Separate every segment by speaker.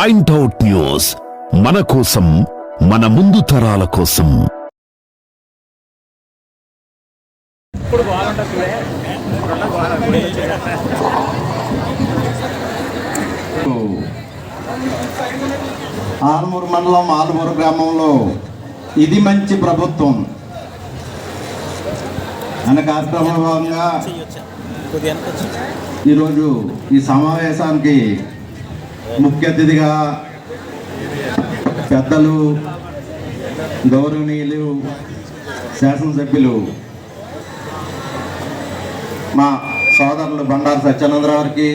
Speaker 1: Point out news మన కోసం మన ముందు తరాల కోసం.
Speaker 2: ఇప్పుడు
Speaker 3: ఆలమూరు మండలం ఆలమూరు గ్రామంలో ఇది మంచి ప్రభుత్వం. అనే కార్యక్రమంలో భాగంగా. ఈరోజు ఈ సమావేశానికి ముఖ్య అతిథిగా పెద్దలు గౌరవనీయులు శాసనసభ్యులు మా సోదరులు బండారు సత్యానందరావు గారికి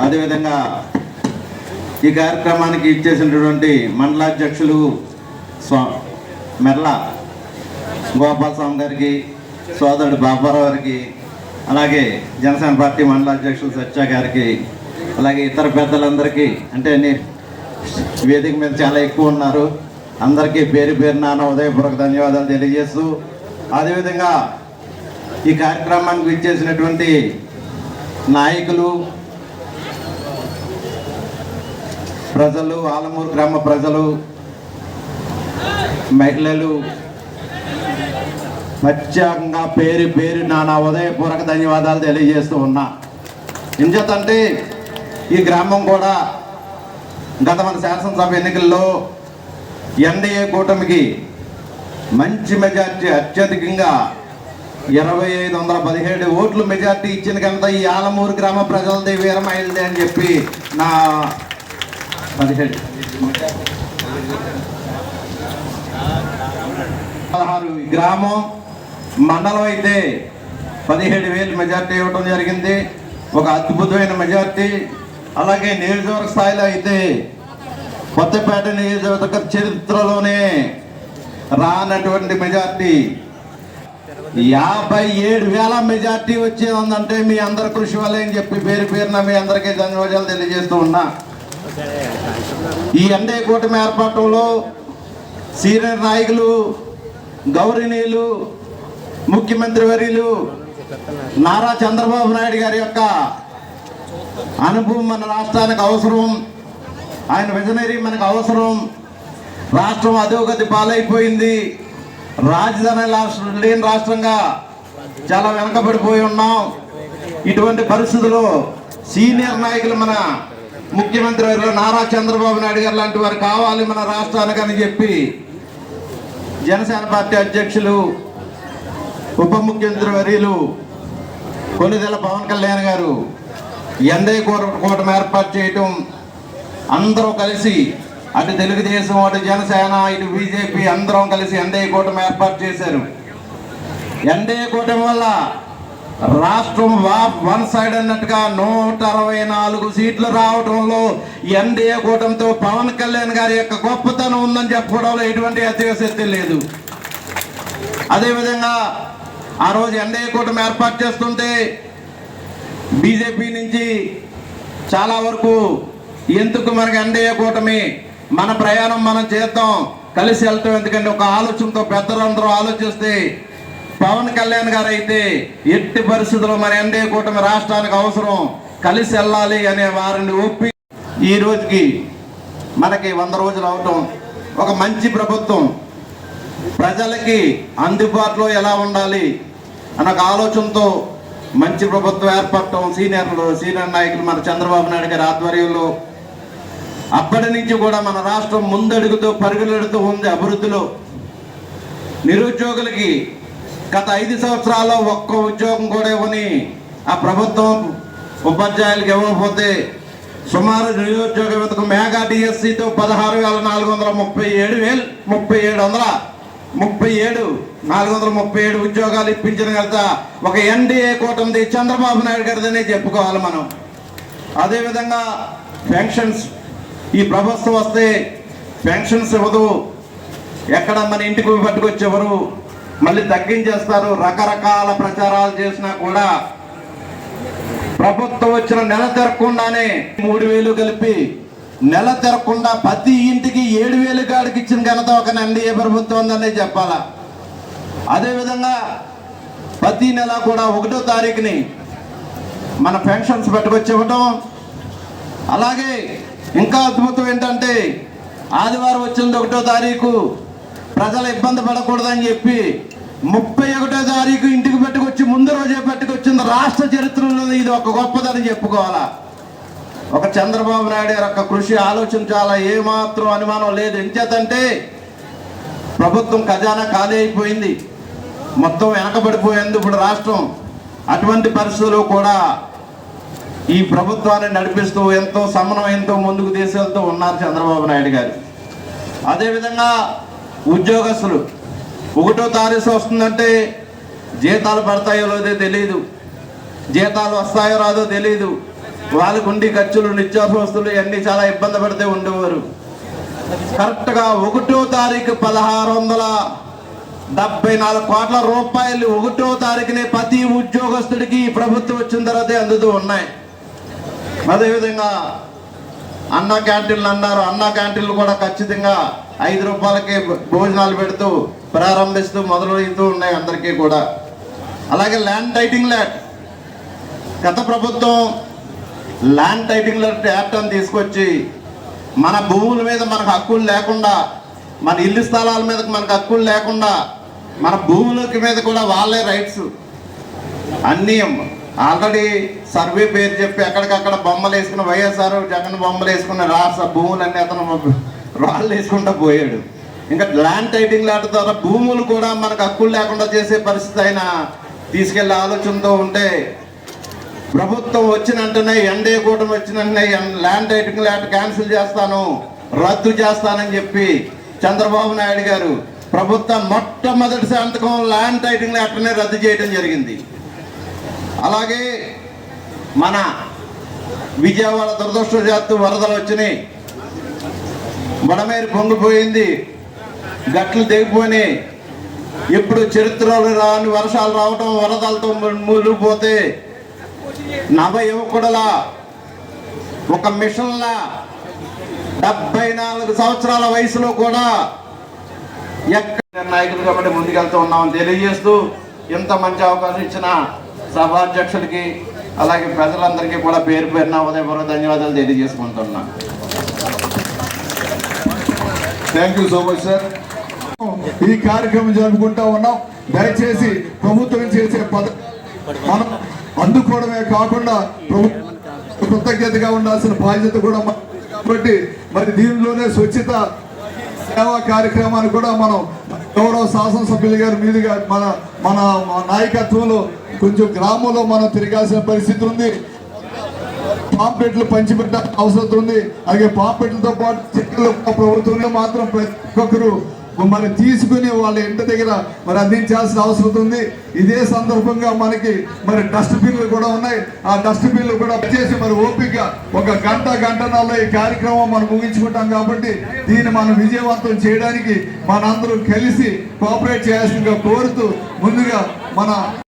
Speaker 3: అదేవిధంగా ఈ కార్యక్రమానికి ఇచ్చేసినటువంటి మండలాధ్యక్షులు స్వా మెర్ల గోపాలస్వామి గారికి సోదరుడు బాబారావు గారికి అలాగే జనసేన పార్టీ మండలాధ్యక్షులు సత్య గారికి అలాగే ఇతర పెద్దలందరికీ అంటే వేదిక మీద చాలా ఎక్కువ ఉన్నారు. అందరికీ పేరు పేరు నాన్న ఉదయపూర్వక ధన్యవాదాలు తెలియజేస్తూ అదేవిధంగా ఈ కార్యక్రమానికి ఇచ్చేసినటువంటి నాయకులు ప్రజలు ఆలమూరు గ్రామ ప్రజలు మహిళలు ప్రత్యేకంగా పేరు పేరు నా ఉదయపూర్వక ధన్యవాదాలు తెలియజేస్తూ ఉన్నా. ఎంచేతంటే ఈ గ్రామం కూడా గత మన శాసనసభ ఎన్నికల్లో ఎన్డీఏ కూటమికి మంచి మెజార్టీ అత్యధికంగా ఇరవై ఐదు వందల పదిహేడు ఓట్లు మెజార్టీ ఇచ్చిన కనుక ఈ ఆలమూరు గ్రామ ప్రజలది వీరమైంది అని చెప్పి నా పదిహేడు. పదహారు ఈ గ్రామం మండలం అయితే పదిహేడు వేలు మెజార్టీ ఇవ్వడం జరిగింది. ఒక అద్భుతమైన మెజార్టీ. అలాగే నియోజకవర్గ స్థాయిలో అయితే కొత్తపేట నియోజకవర్గ చరిత్రలోనే రానటువంటి మెజార్టీ. యాభై ఏడు వేల మెజార్టీ వచ్చేదంటే మీ అందరి కృషి వల్ల అని చెప్పి పేరు పేరున మీ అందరికీ ధన్యవాదాలు తెలియజేస్తూ ఉన్నా. ఈ ఎన్డీ కూటమి ఏర్పాటులో సీనియర్ నాయకులు గౌరీనీయులు ముఖ్యమంత్రి వర్యులు నారా చంద్రబాబు నాయుడు గారి యొక్క అనుభవం మన రాష్ట్రానికి అవసరం. ఆయన విజనరీ మనకు అవసరం. రాష్ట్రం అధోగతి పాలైపోయింది. రాజధాని రాష్ట్రం లేని రాష్ట్రంగా చాలా వెనకబడిపోయి ఉన్నాం. ఇటువంటి పరిస్థితుల్లో సీనియర్ నాయకులు మన ముఖ్యమంత్రి వారిలో నారా చంద్రబాబు నాయుడు గారు లాంటి వారు కావాలి మన రాష్ట్రానికి అని చెప్పి జనసేన పార్టీ అధ్యక్షులు ఉప ముఖ్యమంత్రి వర్యులు కొన్నిదెల పవన్ కళ్యాణ్ గారు ఎందే కూటమి ఏర్పాటు చేయటం అందరూ కలిసి అటు తెలుగుదేశం అటు జనసేన ఇటు బీజేపీ అందరం కలిసి ఎన్డీఏ కూటమి ఏర్పాటు చేశారు. ఎన్డీఏ కూటమి వల్ల రాష్ట్రం వన్ సైడ్ అన్నట్టుగా నూట అరవై నాలుగు సీట్లు రావడంలో ఎన్డీఏ కూటమితో పవన్ కళ్యాణ్ గారి యొక్క గొప్పతనం ఉందని చెప్పుకోవడంలో ఎటువంటి అతిశక్తి లేదు. అదేవిధంగా ఆ రోజు ఎన్డీఏ కూటమి ఏర్పాటు చేస్తుంటే బీజేపీ నుంచి చాలా వరకు ఎందుకు మనకి ఎన్డీఏ కూటమి మన ప్రయాణం మనం చేద్దాం కలిసి వెళ్తాం ఎందుకంటే ఒక ఆలోచనతో పెద్దలందరూ ఆలోచిస్తే పవన్ కళ్యాణ్ గారు అయితే ఎట్టి పరిస్థితుల్లో మన ఎన్డీఏ కూటమి రాష్ట్రానికి అవసరం కలిసి వెళ్ళాలి అనే వారిని ఒప్పి ఈ రోజుకి మనకి వంద రోజులు అవటం ఒక మంచి ప్రభుత్వం. ప్రజలకి అందుబాటులో ఎలా ఉండాలి అన్న ఆలోచనతో మంచి ప్రభుత్వం ఏర్పడటం సీనియర్లు సీనియర్ నాయకులు మన చంద్రబాబు నాయుడు గారి ఆధ్వర్యంలో అప్పటి నుంచి కూడా మన రాష్ట్రం ముందడుగుతూ పరుగులెడుతూ ఉంది అభివృద్ధిలో. నిరుద్యోగులకి గత ఐదు సంవత్సరాల్లో ఒక్క ఉద్యోగం కూడా ఇవ్వని ఆ ప్రభుత్వం ఉపాధ్యాయులకు ఇవ్వకపోతే సుమారు నిరుద్యోగ మేఘా మెగా డిఎస్సితో పదహారు వేల నాలుగు వందల ముప్పై ఏడు వేలు ముప్పై ఏడు వందల ముప్పై ఏడు నాలుగు వందల ముప్పై ఏడు ఉద్యోగాలు ఇప్పించిన కదా ఒక ఎన్డీఏ కూటమిది చంద్రబాబు నాయుడు గారిదనే చెప్పుకోవాలి మనం. అదేవిధంగా పెన్షన్స్ ఈ ప్రభుత్వం వస్తే పెన్షన్స్ ఇవ్వదు. ఎక్కడ మన ఇంటికి పట్టుకొచ్చేవారు? మళ్ళీ తగ్గించేస్తారు. రకరకాల ప్రచారాలు చేసినా కూడా ప్రభుత్వం వచ్చిన నెల తిరగకుండానే మూడు వేలు కలిపి నెల తిరగకుండా ప్రతి ఇంటికి ఏడు వేలు కాడికి ఇచ్చిన ఘనత ఒక ఎన్డీఏ ప్రభుత్వం ఉందనే చెప్పాలా. అదేవిధంగా ప్రతి నెల కూడా ఒకటో తారీఖుని మన పెన్షన్స్ పెట్టుకొచ్చి ఇవ్వటం. అలాగే ఇంకా అద్భుతం ఏంటంటే ఆదివారం వచ్చింది ఒకటో తారీఖు. ప్రజలు ఇబ్బంది పడకూడదని చెప్పి ముప్పై ఒకటో తారీఖు ఇంటికి పెట్టుకొచ్చి ముందు రోజే పెట్టుకొచ్చింది రాష్ట్ర చరిత్రలో ఇది ఒక గొప్పదని చెప్పుకోవాలా. ఒక చంద్రబాబు నాయుడు గారి యొక్క కృషి ఆలోచన చాలా ఏమాత్రం అనుమానం లేదు. ఎంచేతంటే ప్రభుత్వం ఖజానా ఖాళీ అయిపోయింది. మొత్తం వెనకబడిపోయింది ఇప్పుడు రాష్ట్రం అటువంటి పరిస్థితుల్లో కూడా ఈ ప్రభుత్వాన్ని నడిపిస్తూ ఎంతో సమన్వయంతో ముందుకు తీసుకెళ్తూ ఉన్నారు చంద్రబాబు నాయుడు గారు. అదేవిధంగా ఉద్యోగస్తులు ఒకటో తారీఖు వస్తుందంటే జీతాలు పడతాయో లేదో తెలియదు జీతాలు వస్తాయో రాదో తెలియదు వాళ్ళకు ఉండి ఖర్చులు నిత్యావసరస్తులు ఇవన్నీ చాలా ఇబ్బంది పడితే ఉండేవారు. కరెక్ట్గా ఒకటో తారీఖు పదహారు వందల డెబ్బై నాలుగు కోట్ల రూపాయలు ఒకటో తారీఖునే ప్రతి ఉద్యోగస్తుడికి ప్రభుత్వం వచ్చిన తర్వాతే అందుతూ ఉన్నాయి. అదేవిధంగా అన్న క్యాంటీన్లు అన్నారు. అన్న క్యాంటీన్లు కూడా ఖచ్చితంగా ఐదు రూపాయలకి భోజనాలు పెడుతూ ప్రారంభిస్తూ మొదలవుతూ ఉన్నాయి అందరికీ కూడా. అలాగే ల్యాండ్ టైటింగ్ ల్యాట్ గత ప్రభుత్వం ల్యాండ్ టైటిల్ ల్యాట్ తీసుకొచ్చి మన భూముల మీద మనకు హక్కులు లేకుండా మన ఇల్లు స్థలాల మీద మనకు హక్కులు లేకుండా మన భూములకి మీద కూడా వాళ్ళే రైట్స్ అన్నీ ఆల్రెడీ సర్వే పేరు చెప్పి ఎక్కడికక్కడ బొమ్మలు వేసుకుని వైఎస్ఆర్ జగన్ బొమ్మలు వేసుకున్న రాష్ట్ర భూములన్నీ అతను రాళ్ళు వేసుకుంటూ పోయాడు. ఇంకా ల్యాండ్ టైటింగ్ లాంటి ద్వారా భూములు కూడా మనకు హక్కులు లేకుండా చేసే పరిస్థితి అయినా తీసుకెళ్ళే ఆలోచనతో ఉంటే ప్రభుత్వం వచ్చినట్టునే వెంటనే ఎన్డీఏ కూటమి వచ్చిన ల్యాండ్ రైటింగ్ ల్యాండ్ క్యాన్సిల్ చేస్తాను రద్దు చేస్తానని చెప్పి చంద్రబాబు నాయుడు గారు ప్రభుత్వం మొట్టమొదటి సంతకం ల్యాండ్ టైటింగ్ ల్యాండ్నే రద్దు చేయడం జరిగింది. అలాగే మన విజయవాడ దురదృష్టజాత్తు వరదలు వచ్చినాయి. బడమేరు పొంగిపోయింది. గట్లు తెగిపోయినాయి. ఇప్పుడు చరిత్రలో రాని వర్షాలు రావటం వరదలతో మూలిపోతే నవ యువకుడులా ఒక మిషన్లా డెబ్బై నాలుగు సంవత్సరాల వయసులో కూడా ఎక్కడ నాయకులు కాబట్టి ముందుకెళ్తూ ఉన్నామని తెలియజేస్తూ ఇంత మంచి అవకాశం ఇచ్చిన సభాధ్యక్షుడికి అలాగే ప్రజలందరికీ కూడా పేరు పేరున ఉదయపూర్వక ధన్యవాదాలు తెలియజేసుకుంటున్నా.
Speaker 4: Thank you so much sir ఈ కార్యక్రమం జరుపుకుంటా ఉన్నాం. దయచేసి ప్రభుత్వం చేసే పద మనం అందుకోవడమే కాకుండా కృతజ్ఞతగా ఉండాల్సిన బాధ్యత కూడా కాబట్టి మరి దీనిలోనే స్వచ్ఛత సేవా కార్యక్రమాన్ని కూడా మనం గౌరవ శాసనసభ్యులు గారు మీదుగా మన మన మన నాయకత్వంలో కొంచెం గ్రామంలో మనం తిరగాల్సిన పరిస్థితి ఉంది. పాంపెట్లు పంచిపెట్ట అవసరం ఉంది. అలాగే పాంపెట్లతో పాటు చెక్కలు ప్రభుత్వంలో మాత్రం ప్రతి ఒక్కరు మరి తీసుకుని వాళ్ళ ఇంటి దగ్గర మరి అందించాల్సిన అవసరం ఉంది. ఇదే సందర్భంగా మనకి మరి డస్ట్బిన్లు కూడా ఉన్నాయి. ఆ డస్ట్బిన్లు కూడా చేసి మరి ఓపిక ఒక గంట గంటన్నరలో ఈ కార్యక్రమం మనం ముగించుకుంటాం కాబట్టి దీన్ని మనం విజయవంతం చేయడానికి మనందరూ కలిసి కోఆపరేట్ చేయాల్సిందిగా కోరుతూ ముందుగా మన